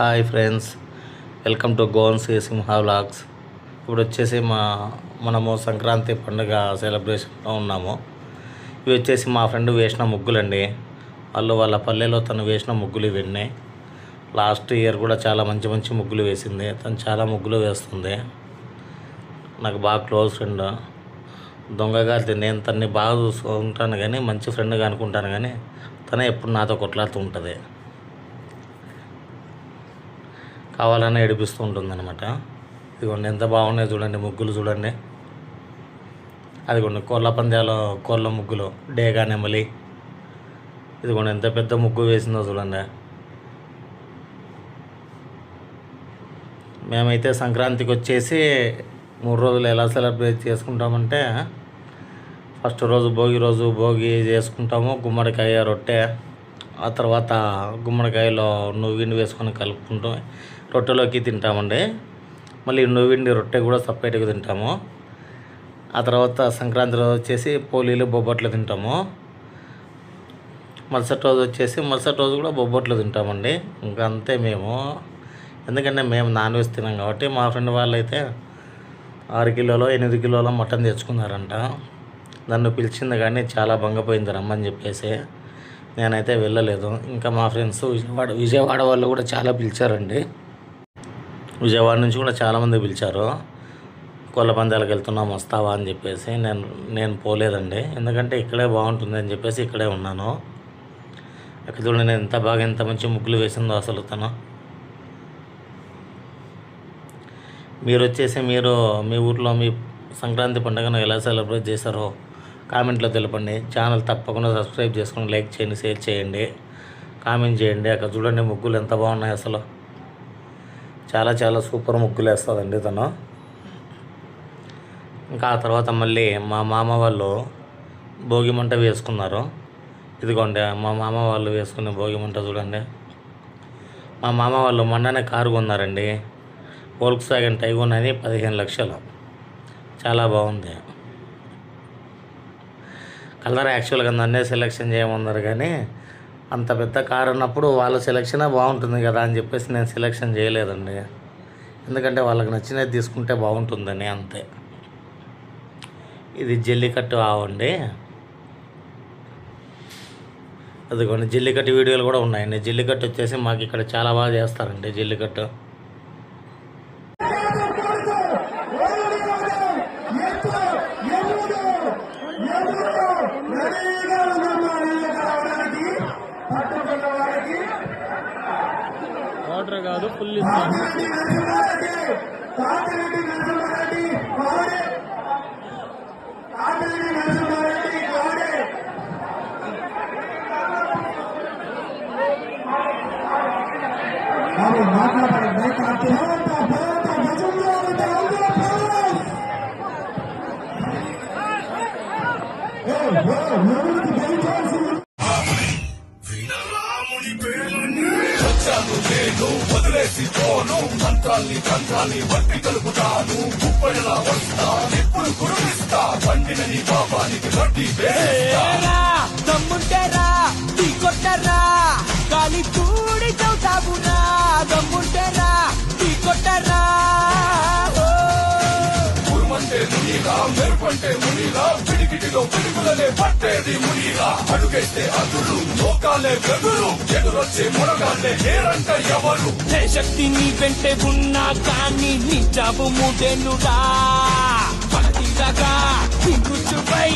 Hi friends welcome to గోన్స్ Simha vlogs. ఇప్పుడు వచ్చేసి మా మనము సంక్రాంతి పండుగ సెలబ్రేషన్లో ఉన్నాము. ఇవి వచ్చేసి మా ఫ్రెండ్ వేసిన ముగ్గులండి. వాళ్ళు వాళ్ళ పల్లెలో తను వేసిన ముగ్గులు ఇవన్నీ. లాస్ట్ ఇయర్ కూడా చాలా మంచి మంచి ముగ్గులు వేసింది. తను చాలా ముగ్గులు వేస్తుంది. నాకు బాగా క్లోజ్ ఫ్రెండ్. దొంగగా నేను తన్ని బాగా చూసుకుంటాను కానీ మంచి ఫ్రెండ్గా అనుకుంటాను కానీ తనే ఎప్పుడు నాతో కొట్లాడుతూ ఉంటుంది. కావాలని ఏడిపిస్తూ ఉంటుంది అనమాట ఇదిగోండి ఎంత బాగున్నాయి చూడండి ముగ్గులు చూడండి. అదిగోండి కోళ్ళ పందాలు కోళ్ళ ముగ్గులు డేగా నెమలి. ఇదిగోండి ఎంత పెద్ద ముగ్గు వేసిందో చూడండి. మేమైతే సంక్రాంతికి వచ్చేసి మూడు రోజులు ఎలా సెలబ్రేట్ చేసుకుంటామంటే ఫస్ట్ రోజు భోగి రోజు భోగి చేసుకుంటాము గుమ్మడికాయ రొట్టె ఆ తర్వాత గుమ్మడికాయలో నువ్విండి వేసుకొని కలుపుకుంటాం. రొట్టెలోకి తింటామండి. మళ్ళీ నువ్విండి రొట్టె కూడా సపరేట్గా తింటాము. ఆ తర్వాత సంక్రాంతి రోజు వచ్చేసి పోలీలు బొబ్బట్లు తింటాము. మరుసటి రోజు వచ్చేసి మరుసటి రోజు కూడా బొబ్బట్లు తింటామండి. ఇంకా అంతే మేము. ఎందుకంటే మేము నాన్ వెజ్ తినాం కాబట్టి మా ఫ్రెండ్ వాళ్ళు అయితే ఆరు కిలోలో ఎనిమిది కిలోలో మటన్ తెచ్చుకున్నారంట. నన్ను పిలిచింది కానీ చాలా భంగపోయింది రమ్మని చెప్పేసి. నేనైతే వెళ్ళలేదు. ఇంకా మా ఫ్రెండ్స్ విజయవాడ విజయవాడ వాళ్ళు కూడా చాలా పిలిచారండి. విజయవాడ నుంచి కూడా చాలామంది పిలిచారు. కోళ్ళ పందాలకు వెళ్తున్నాం వస్తావా అని చెప్పేసి. నేను నేను పోలేదండి. ఎందుకంటే ఇక్కడే బాగుంటుంది అని చెప్పేసి ఇక్కడే ఉన్నాను. అక్కడ చూడండి ఎంత బాగా ఎంత మంచి ముగ్గులు వేసిందో అసలు తను. మీరు వచ్చేసి మీరు మీ ఊర్లో మీ సంక్రాంతి పండుగను ఎలా సెలబ్రేట్ చేశారో కామెంట్లో తెలపండి. ఛానల్ తప్పకుండా సబ్స్క్రైబ్ చేసుకొని లైక్ చేయండి షేర్ చేయండి. కామెంట్ చేయండి. అక్కడ చూడండి ముగ్గులు ఎంత బాగున్నాయి అసలు. చాలా చాలా సూపర్ ముగ్గులు వేస్తుందండి తను. ఇంకా ఆ తర్వాత మళ్ళీ మా మామ వాళ్ళు భోగి మంట వేసుకున్నారు. ఇదిగోండి మా మామ వాళ్ళు వేసుకునే భోగి మంట చూడండి. మా మామ వాళ్ళు మొన్ననే కారు కొన్నారండి. వోల్క్స్ వ్యాగన్ టైగోన్ అని పదిహేను లక్షలు. చాలా బాగుంది. కలర్ యాక్చువల్గా నన్నే సెలెక్షన్ చేయమన్నారు కానీ అంత పెద్ద కార్ అన్నప్పుడు వాళ్ళ సెలెక్షనే బాగుంటుంది కదా అని చెప్పేసి నేను సెలెక్షన్ చేయలేదండి ఎందుకంటే వాళ్ళకి నచ్చినది తీసుకుంటే బాగుంటుందని అంతే ఇది జల్లికట్టు ఆవండి అదిగోండి జల్లికట్టు వీడియోలు కూడా ఉన్నాయండి జల్లికట్టు వచ్చేసి మాకు ఇక్కడ చాలా బాగా చేస్తారండి జల్లికట్టు వాటర్ కాదు ఫుల్ ఇస్తాను నేను వదిలేసి పోను. మంత్రాల్ని తంత్రాన్ని బట్టి కలుపుతాను గుప్పడిలా వస్తా ఎప్పుడు కురిపిస్తా. పండిన నీ పాపానికి వడ్డీ వేస్తా. ఉరుమంటే మునిగా మెరుపంటే మునిగా పిడికిటిలో పిడుగులనే పట్టేది మునిగా అడుగైతే అదురు లోకాలే వెగురు ఎదురొచ్చే మునగాలే ఏరంట ఎవరు? ఏ శక్తి నీ వెంటే ఉన్నా కానీ నీ జాబు మూడేనురా. పడతీరగా నీ గుచ్చుపై